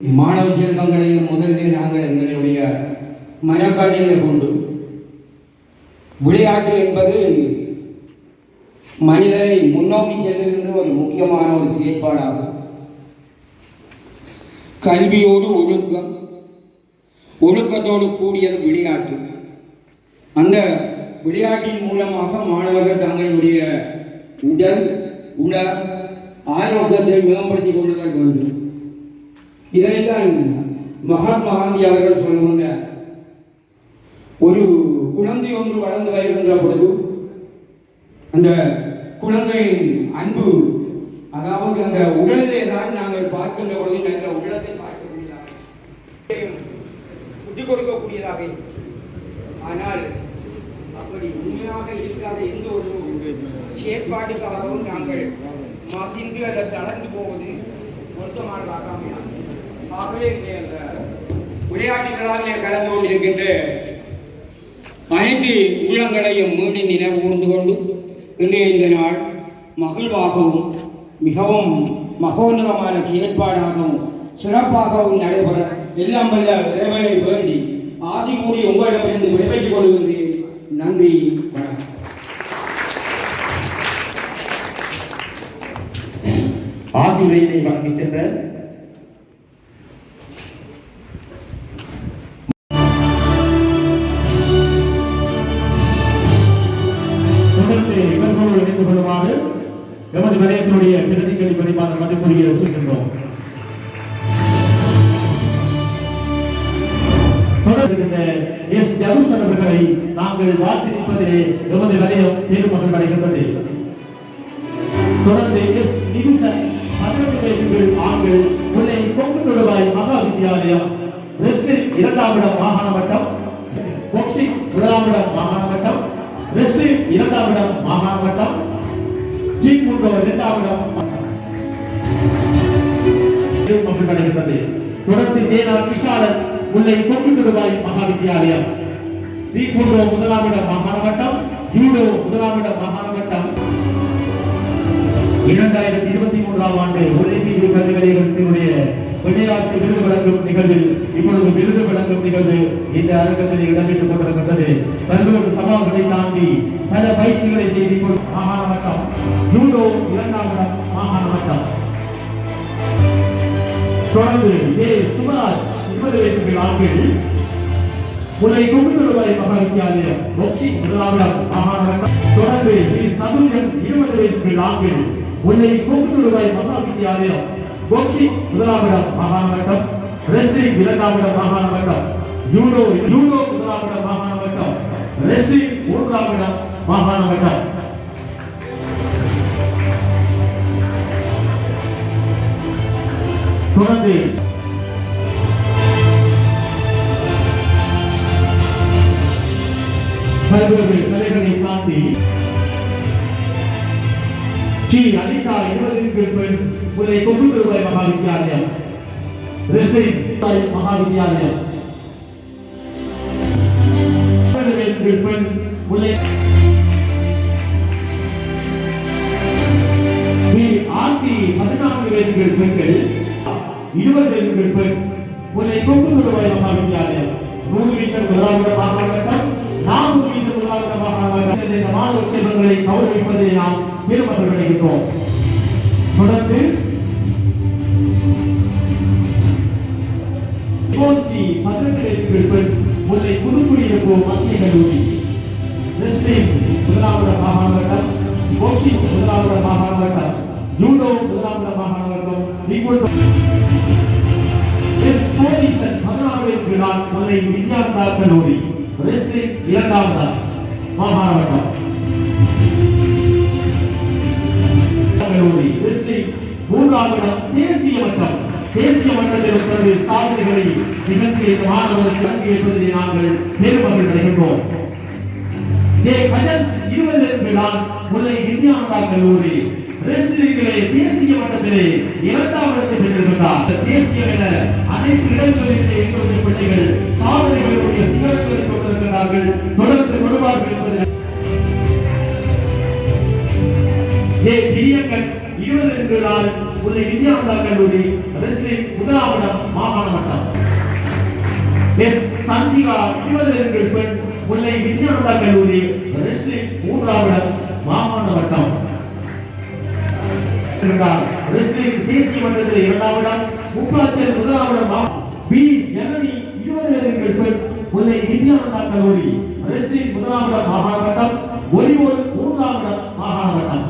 மாணவ செல்வங்களையும் முதலில் நாங்கள் எங்களுடைய மனப்பாட்டில் கொண்டு. விளையாட்டு என்பது மனிதனை முன்னோக்கி செல்லுகின்ற ஒரு முக்கியமான ஒரு செயற்பாடாகும். கல்வியோடு ஒழுக்கம் ஒழுக்கத்தோடு கூடியது விளையாட்டு. அந்த விளையாட்டின் மூலமாக மாணவர்கள் தங்களுடைய உடல் உல ஆரோக்கியத்தை மேம்படுத்திக் கொள்ளுதல் வேண்டும். இதனைத்தான் மகாத்மா காந்தி அவர்கள் சொல்லுகின்ற ஒரு குழந்தை ஒன்று வளர்ந்து வருகின்ற பொழுது அந்த குழந்தையின் அன்பு அதாவது அந்த உடலிலே தான் நாங்கள் பார்க்கின்ற பொழுது நல்ல உள்ளத்தை பார்க்கக்கூடியதாக புத்தி கொடுக்கக்கூடியதாக ஆனால் அப்படி உண்மையாக இருக்காத எந்த ஒரு செயற்பாட்டுக்காகவும் நாங்கள் மசிந்து அல்லது தளர்ந்து போவது பொருத்தமானதாக அமையாது ஆகவே விளையாட்டு விழாவிலே கலந்து கொண்டிருக்கின்ற அனைத்து உள்ளங்களையும் மீண்டும் நினைவு கூர்ந்து கொண்டு இன்றைய இந்த நாள் மகிழ்வாகவும் மிகவும் மகோன்னதமான செயற்பாடாகவும் சிறப்பாகவும் நடைபெற எல்லாம் வல்ல இறைவனை வேண்டி ஆசி கூறி உங்களிடமிருந்து விடைபெற்றுக் கொள்கின்றேன். நன்றி வணக்கம். ஆசிரியரை வழங்கிச் சென்ற தொடர்ந்து இவர்களோடு இணைந்து கொள்ளுமாறு எமது வலயத்தினுடைய பிரதிகளை பரிமாற மதிப்புரிய சொல்கின்றோம். எஸ் ஜபுசன் அவர்களை நாங்கள் வாழ்த்திருப்பதிலே எமது வலயம் பெருமகள் அடைகின்றது. தொடர்ந்து எஸ் நிதிசன் பதினெட்டு வயதுகள் ஆண்கள் முல்லை கொங்கு தொடுவாய் மகா வித்தியாலயம் இரண்டாம் இடம் மாகாண மட்டம் முதலாம் இடம் மாகாண மட்டம் ரெஸ்லிங் இரண்டாம் இடம் மாகாண வட்டம் ஜீப் முண்டோ இரண்டாம் இடம் மக்கள் கிடைக்கின்றது தொடர்ந்து தேனார் விசாலன் முல்லை கொங்கு ரூபாய் மகா வித்தியாலயம் ரீபூர்வோ முதலாம் இடம் மாகாண வட்டம் யூடோ முதலாம் இடம் மாகாண வட்டம். இரண்டாயிரத்தி இருபத்தி மூன்றாம் ஆண்டு ஒலிம்பிக் கல்வி விளையாட்டு விருது வழங்கும் நிகழ்வில் இப்பொழுது விருது வழங்கும் நிகழ்வு இந்த அரங்கத்தில் இடம்பெற்றுக் கொண்டிருக்கின்றது. பல்வேறு சவால்களை தாண்டி பல பயிற்சிகளை செய்து மாகாண மட்டம் ஜூடோ இரண்டாம் இடம் மாகாண மட்டம் தொடர்ந்து ஏ சுமார் இருபது வயதுக்கு ஆண்கள் முல்லை கும்புருவாய் மகா வித்தியாலயம் பொக்சி முதலாவிடம் மாகாண மட்டம் தொடர்ந்து வி சதுரியன் இருபது வயது ஆண்கள் முல்லை கும்புருவாய் மகா வித்தியாலயம் பொக்சி முதலாவிடம் மாகாண மட்டம் ரெஸ்லிங் இரண்டாவிடம் மாகாண மட்டம் யூடோ யூடோ முதலாவிடம் மாகாண மட்டம் ரெஸ்லிங் மூன்றாவிடம் மாகாண மட்டம் தொடர்ந்து. பல்வேறு கலைகளை தாண்டி டி அனிதா இருபதிற்கு பெண் முல்லை கொங்கு பெருவாய் மகா வித்தியாலயம் மகா வித்தியாலயம் இருபதிற்கு பெண் முல்லை பி பதினான்கு வயதுகள் பெண்கள் இருபது வயதுகள் பெண் முல்லை கொங்கு பெருவாய் நூறு மீட்டர் முதலாவது மாகாணம் நானூறு மீட்டர் முதலாவது மாகாணம் மாணவ செல்வங்களை கௌரவிப்பதை நாம் பெருமக்கள் அடைகின்றோம் தொடர்ந்து கோன்சி முல்லை புதுக்குடியிருப்பு மத்திய கல்லூரி. ரெஸ்லிங் முதலாவது மாகாண வட்டம் பாக்ஸிங் முதலாவது மாகாண வட்டம் ஜூடோ முதலாவது மாகாண வட்டம் எஸ் கோதீசன் பதினாறு விழான் முல்லை வித்யாந்தா கல்லூரி. ரெஸ்லிங் இரண்டாவது மாகாண வட்டம் மூன்றாவது தேசிய மட்டம் தேசிய மட்டத்தில் தனது சாதனைகளை நிகழ்த்திய மாணவர்களுக்கு அங்கு என்பதை நாங்கள் பெருமக்கள் அடைகின்றோம். இருபது முல்லை கல்லூரி ரெஸ்லிங்கிலே தேசிய மட்டத்திலே இரண்டாம் இடத்தை பெற்றிருக்கிறார் தேசிய என அனைத்து இடங்களிலே எங்களுடைய பிள்ளைகள் சாதனைகளுடைய சிகரங்களை கொண்டிருக்கிறார்கள் தொடர்ந்து கொடுவார்கள் என்பதை ஏ பிரியங்கன் இருபது எண்களால் முல்லை வித்யானந்தா கல்லூரி ரெஸ்லிங் முதலாம் இடம் மாகாண மட்டம். எஸ் சன்சிகா இருபது பெண் முல்லை வித்யானந்தா கல்லூரி ரெஸ்லிங் மூன்றாம் இடம் மாகாண மட்டம். ரெஸ்லிங் தேசிய மன்றத்தில் இரண்டாம் இடம் முப்பாத்தில் முதலாம் இடம் பி ஜனனி இருபது பேருக்கு பெண் முல்லை வித்யானந்தா கல்லூரி ரெஸ்லிங் முதலாம் இடம் மாகாண மட்டம். வாலிபால் மூன்றாம் இடம் மாகாண மட்டம்.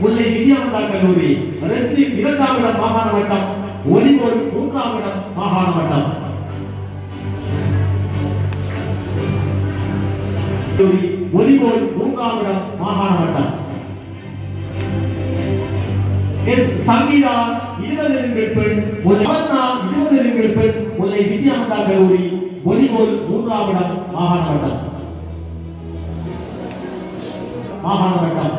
முல்லை வித்யானந்தா கல்லூரி ரெஸ்லிங் இரண்டாம் இடம் மாகாண வட்டம் வாலிபால் மூன்றாம் இடம் மாகாண வட்டம் ஒலிபோல் மூன்றாம் இடம் மாகாண வட்டம் எஸ் சங்கீதா இருபது எண்கள் பெண் முல்லை இருபது எண்கள் பெண் முல்லை வித்யானந்தா கல்லூரி ஒலிபோல் மூன்றாம் இடம் மாகாண வட்டம் மாகாண வட்டம்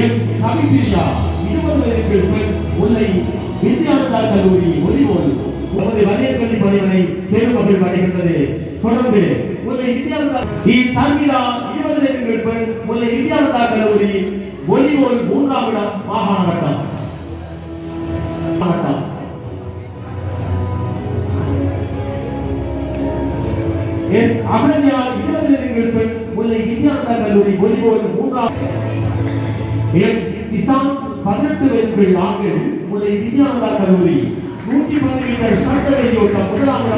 எம் கவிப்பிரியா இருபது எண்கள் பெண் முல்லை வித்யானந்தா கல்லூரி வாலிபால் நமது வரையற்கல்வி பணிகளை பெருமகள் அடைகின்றது. தொடர்ந்து முல்லை வித்யானந்தா இத்தன்விழா இருபது எண்கள் பெண் முல்லை வித்யானந்தா கல்லூரி வாலிபால் மூன்றாம் இடம் மாகாண வட்டம் மாவட்டம் எஸ் அகன்யா இருபது எண்கள் பெண் வித்யானந்தா கல்லூரி மூன்றாம் கிசான் பதினெட்டு வயதுகள் ஆண்கள் முல்லை வித்யானந்தா கல்லூரி நூற்றி பத்து மீட்டர் சட்ட வெளியோட்டம் முதலாம்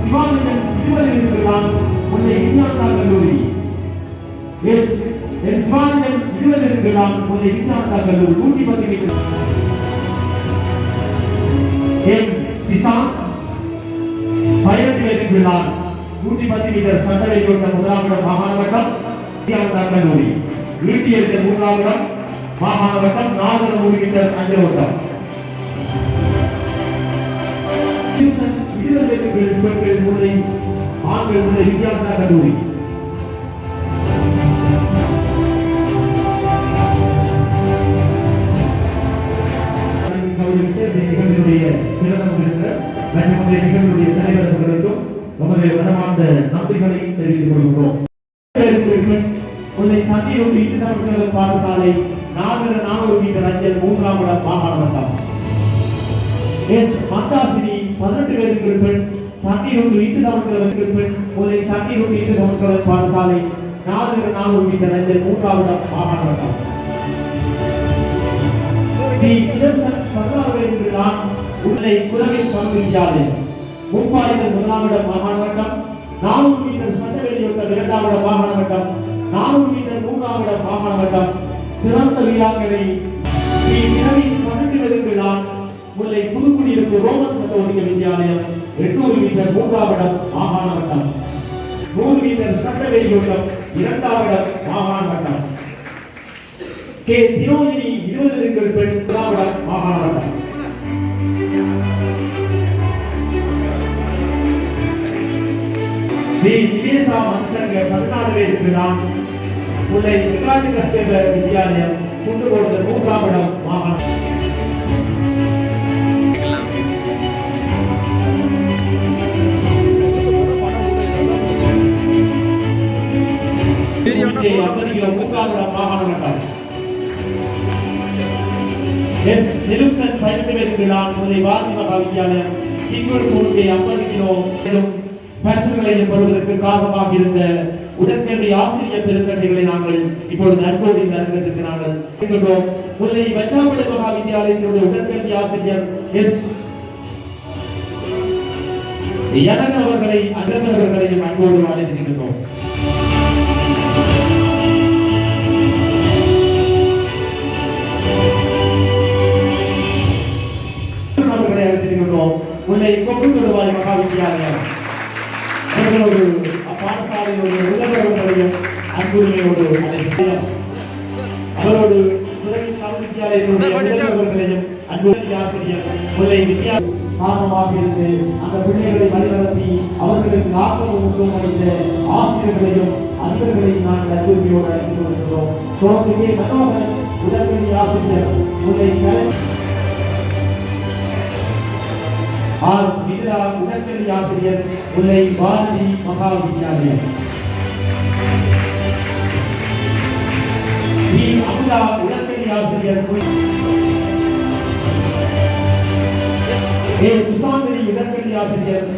சிவானந்தன் இருபது இருக்கிறான் முல்லை வித்யானந்தா கல்லூரி எஸ் என் சிவானந்தன் இருபது இருக்கிறான் முல்லை வித்யானந்தா கல்லூரி நூற்றி பத்து மீட்டர். என் கிசான் பயணத்தில் வயதுக்குள்ளார் நூற்றி பத்து மீட்டர் சட்ட கொண்ட முதலாம் இடம் மாகாண வட்டம் கல்லூரி ஈட்டி எடுத்த மூன்றாம் இடம் மாகாண வட்டம் நாலு நூறு மீட்டர் அஞ்சல் ஓட்டம் இருபது பெண்கள் முல்லை ஆண்கள் முல்லை வித்யானந்தா கல்லூரி உன்னை ஒன்று இந்து தமிழர்கள் பாடசாலை நானூறு நானூறு மீட்டர் அஞ்சல் மூன்றாம் இடம் மாகாண எஸ். மந்தாசினி பதினெட்டு வயதுக்கு பெண் தண்ணீர் ஒன்று இந்து தமிழர்கள் பெண் முதலில் தண்ணீர் ஒன்று இந்து தமிழர்கள் பாடசாலை நானூறு நானூறு மீட்டர் அஞ்சல் மூன்றாம் இடம் மாகாண வட்டம் பதினாறு வயதில் நான் உள்ளே குலவில் பங்கு வித்தியாலயம் முதலாம் இடம் மாகாண வட்டம் நானூறு மீட்டர் சட்டவெளியொட்டம் இரண்டாம் இடம் மாகாண வட்டம் நானூறு மூன்றாம் இடம் மாகாண சிறந்த வீராங்கனை ஸ்ரீ இரவின் பதினெட்டு வயதில் நான் முல்லை புதுக்குடியிருப்பு ரோமன் கத்தோலிக்க வித்தியாலயம் எண்ணூறு மீட்டர் மூன்றாம் இடம் மாகாண வட்டம் நூறு மீட்டர் சட்டவெளியொட்டம் இரண்டாம் இடம் மாகாண வட்டம் கே திரோஜினி இருபது திங்கள் பெண் முதலாம் இடம் மாகாண வட்டம் டி திவேசா மனுஷங்க பதினாறு வயதுக்கு நான் பிள்ளை விளையாட்டு கஸ்டமர் வித்யாலயம் கொண்டு போடுதல் மூன்றாம் இடம் மாகாணம் ஐம்பது கிலோ மூன்றாம் இடம் மாகாண எஸ். பதினெட்டு பேருக்கு நான் பாரதி சிங்கூர் நூற்றி ஐம்பது கிலோ பரிசுகளையும் பெறுவதற்கு காரணமாக இருந்த உடற்கல்வி ஆசிரியர் பெருந்தகைகளை நாங்கள் இப்பொழுது அன்போடு இந்த அரங்கத்திற்கு நாங்கள் இருக்கின்றோம் முல்லை வச்சாம்பளை மகாவித்யாலயத்தினுடைய உடற்கல்வி ஆசிரியர் எஸ். எனகர் அவர்களை அகர்வர் அவர்களையும் அன்போடு அழைத்திருக்கின்றோம் அவர்களை அழைத்திருக்கின்றோம் முல்லை கொண்டு தொடுவாய் மகாவித்யாலயம் அவர்களோடு அப்பாடசாலையுடைய முதல்வர்களையும் அன்புரிமையோடு அழைக்கிறோம். அவரோடு துறவி தமிழ் வித்யாலயத்தினுடைய முதல்வர்களையும் அன்புடைய ஆசிரியர் முல்லை வித்யா காரணமாக இருந்து அந்த பிள்ளைகளை வழிநடத்தி அவர்களுக்கு ஆக்கம் ஊக்கம் அளித்த ஆசிரியர்களையும் அதிபர்களையும் நாங்கள் அன்புரிமையோடு அழைத்துக் கொள்கிறோம். தொடர்ந்து மனோகர் ஆசிரியர் முல்லை கலை ஆர் மிதிரா உடற்கல்வி ஆசிரியர் முல்லை பாரதி மகா வித்யாலயம் ஸ்ரீ அமுதா உடற்கல்வி ஆசிரியர் ஏ. துசாந்தரி உடற்கல்வி ஆசிரியர்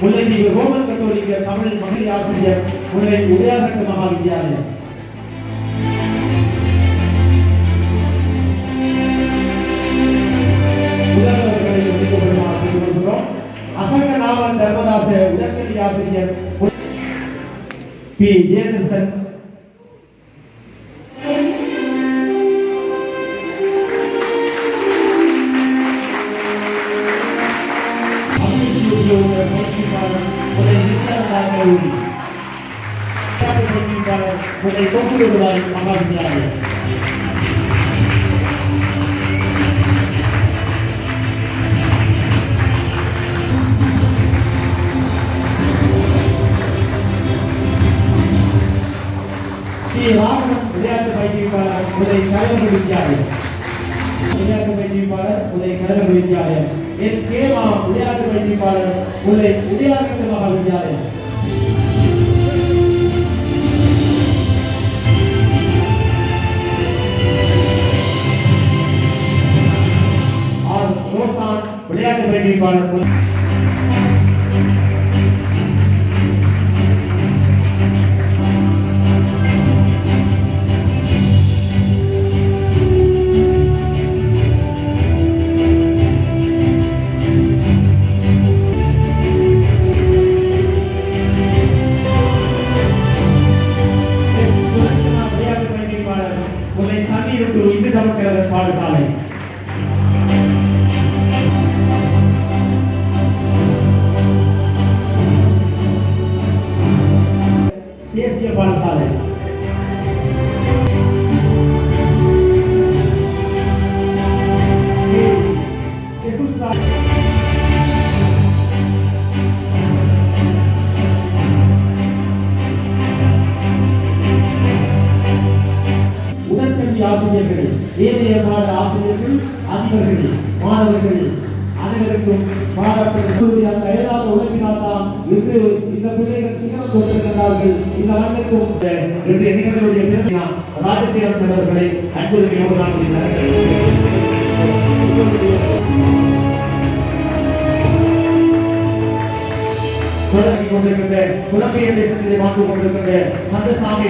முல்லைத்தீவு ரோமன் கத்தோலிக்க தமிழ் மகளிர் ஆசிரியர் முல்லை உதயாசக்தி மகா வித்யாலயம் முதல்வர்களை அசங்க நாவல் தர்மதாச உடற்கல்வி ஆசிரியர் பி ஜெயதர்சன். அபிவிருத்தி உத்தியோக பயிற்சியாளர் உதய ராமன் விளையாட்டு பயிற்சியாளர் உதய கலைஞர் வித்யாலயம் விளையாட்டு பயிற்சியாளர் உதய கலைஞர் வித்யாலயம் என் கேமா விளையாட்டு பயிற்சியாளர் உதய உதயானந்த மகா வித்யாலயம் ஆர் ரோசான் விளையாட்டு பயிற்சியாளர் பாடசாலை அனைவருக்கும் பாராட்டுகள் அந்த அயலாத உழைப்பினால் தான் இன்று இந்த பிள்ளைகள் சிகரம் கொண்டிருக்கிறார்கள் இந்த ஆண்டுக்கும் இன்று நிகழ்வுடைய பிறகு ராஜசேகரன் சார் அவர்களை அன்புடன் கொண்டிருக்கின்ற புலம்பெயர் தேசத்திலே வாழ்ந்து கொண்டிருக்கின்ற கந்தசாமி